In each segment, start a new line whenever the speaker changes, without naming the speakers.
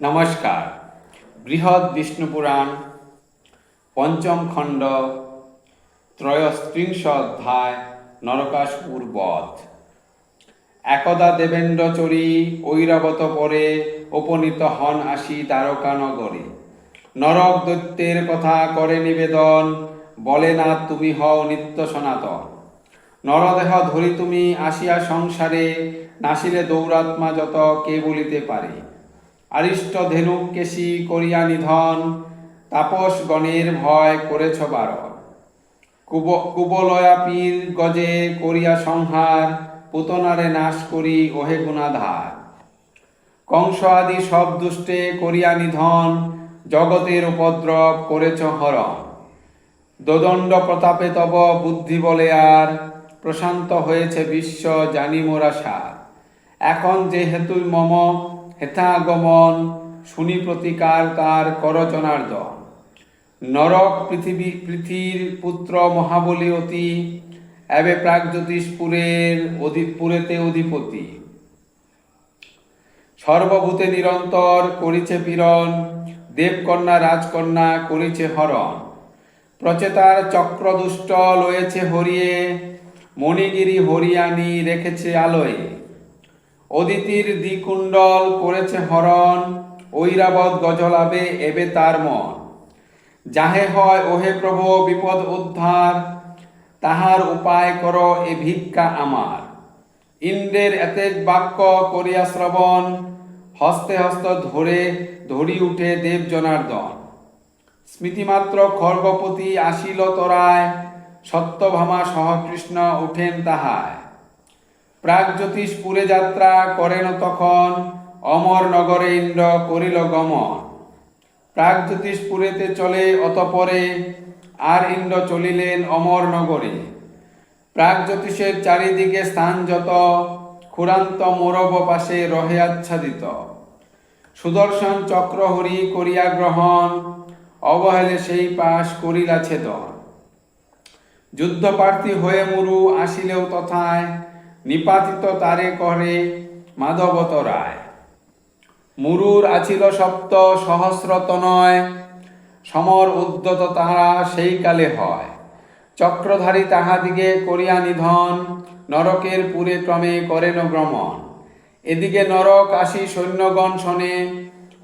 নমস্কার। বৃহৎ বিষ্ণু পুরাণ পঞ্চম খণ্ড, ত্রয়স্ত্রিংশ অধ্যায় নরকাসুর বধ একদা দেবেন্দ্রচরী ঐরাবত পরে উপনীত হন আসি দ্বারকানগরে। নরক দৈত্যের কথা করে নিবেদন, বলে না তুমি হও নিত্য সনাতন। নরদেহ ধরি তুমি আসিয়া সংসারে নাসিলে দৌরাত্মা যত কে বলিতে পারে। আরিষ্ট ধেনুক কেশি করিয়া নিধন, তাপস গণের ভয় করেছ বারণ। কুব, কুবলয়া পীর গজে করিয়া সংহার, পুতনারে নাশ করি ওহে গুণাধার। কংস আদি সব দুষ্টে করিয়া নিধন, জগতের উপদ্রব করেছ হরণ। দোদণ্ড প্রতাপে তব বুদ্ধি বলে আর, প্রশান্ত হয়েছে বিশ্ব জানি মোরা সার। এখন যেহেতু মম হেথাগমন শুনি প্রতিকার তার করচনার্দ। নরক পৃথিবী পৃথির পুত্র মহাবলী অতি, এবে প্রাগজ্যোতিষপুরের অধিপুরেতে অধিপতি। সর্বভূতে নিরন্তর করিছে পীড়ন, দেবকন্যা, রাজকন্যা করিছে হরণ। প্রচেতার চক্রদুষ্ট লয়েছে হরিয়ে, মণিগিরি হরিয়ানি রেখেছে আলোয়। অদিতির দ্বিকুণ্ডল করেছে হরণ ঐরাবত গজলাবে এবে তার মন। যাহে হয় ওহে প্রভু, বিপদ উদ্ধার, তাহার উপায় কর এ ভিক্ষা আমার। ইন্দ্রের এতেক বাক্য করিয়া শ্রবণ, হস্তে হস্ত ধরে ধরি উঠে দেব জনার্দন। স্মৃতিমাত্র খর্গপতি আসিল তোরায়, সত্যভামা সহ কৃষ্ণ উঠেন তাহায়। প্রাগজ্যোতিষপুরে যাত্রা করেন তখন অমর নগরে ইন্দ্র করিল গমন। প্রাগজ্যোতিষপুরেতে চলে অতপরে আর ইন্দ্র চলিলেন অমর নগরে। প্রাগজ্যোতিষের চারিদিকে স্থান যত, ক্ষুরান্ত মোরব পাশে রহে আচ্ছাদিত। সুদর্শন চক্রহরি করিয়া গ্রহণ, অবহেলে সেই পাশ করিলা ছেদন। যুদ্ধপ্রার্থী হয়ে মুরু আসিলেও তথায় নিপাতিত তারে করে মাধবত রায় মুরুর আছিল সপ্ত সহস্রতনয় সমর উদ্যত তাহারা সেই কালে হয়। চক্রধারী তাহাদিগে করিয়া নিধন, নরকের পুরে ক্রমে করেন ভ্রমণ এদিকে নরক আসি সৈন্যগণ শনে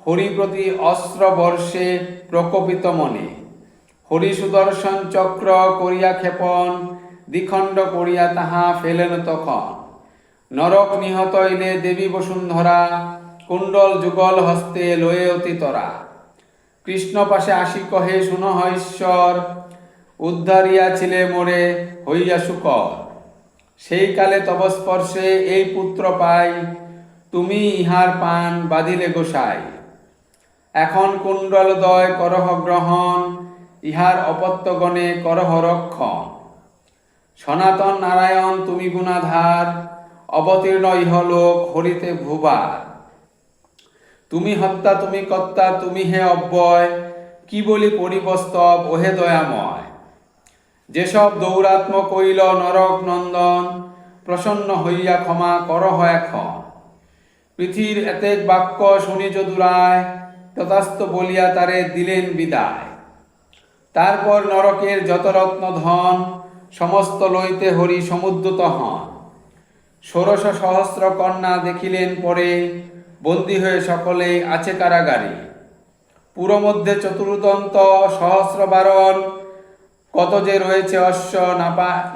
হরি প্রতি অস্ত্র বর্ষে প্রকোপিত মনে। হরি সুদর্শন চক্র করিয়া ক্ষেপণ দ্বিখণ্ড করিয়া তাহা ফেলেন তখন। নরক নিহত ইলে দেবী বসুন্ধরা কুণ্ডল যুগল হস্তে লয়ে অতিতরা কৃষ্ণ পাশে আসি কহে, শুন ঈশ্বর, উদ্ধারিয়া ছিলে মোরে হইয়া শুকর। সেই কালে তব স্পর্শে এই পুত্র পাই, তুমি ইহার পান বাঁধিলে গোসাই। এখন কুণ্ডলদয় করহ গ্রহণ, ইহার অপত্যগণে করহ রক্ষণ। সনাতন নারায়ণ তুমি গুণাধার, অবতীর্ণ ইহলোক হরিতে ভুবার তুমি হত্যা, তুমি কর্তা, তুমি হে অব্যয়, কি বলি পরিবস্তব ওহে দয়াময়। যেসব দৌরাত্ম কইল নরক নন্দন, প্রসন্ন হইয়া ক্ষমা করহ এখন। পৃথির এতেক বাক্য শুনি যদুরায়, তথাস্ত বলিয়া তারে দিলেন বিদায়। তারপর নরকের যত রত্ন ধন সমস্ত লইতে হরি সমুদ্রত হন ষোড়শ সহস্র কন্যা দেখিলেন পরে বন্দী হয়ে সকলে আছে কারাগারে। পুরমধ্যে চতুর্দন্ত সহস্র বারণ কত যে রয়েছে অশ্ব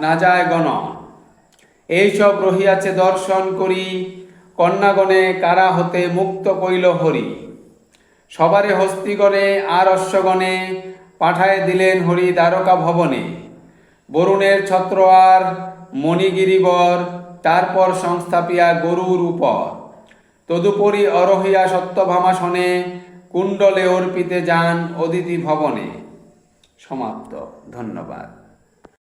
না যায় গণ। এইসব রহিয়াছে দর্শন করি, কন্যাগণে কারা হতে মুক্ত কইল হরি। সবারে হস্তিগণে আর অশ্বগণে পাঠায় দিলেন হরি দ্বারকা ভবনে। বরুণের ছত্র আর মণিগিরিবর, তারপর সংস্থাপিয়া গরুর উপর। তদুপরি অরহিয়া সত্যভামাসনে কুণ্ডলে অর্পিতে যান অদিতি ভবনে। সমাপ্ত। ধন্যবাদ।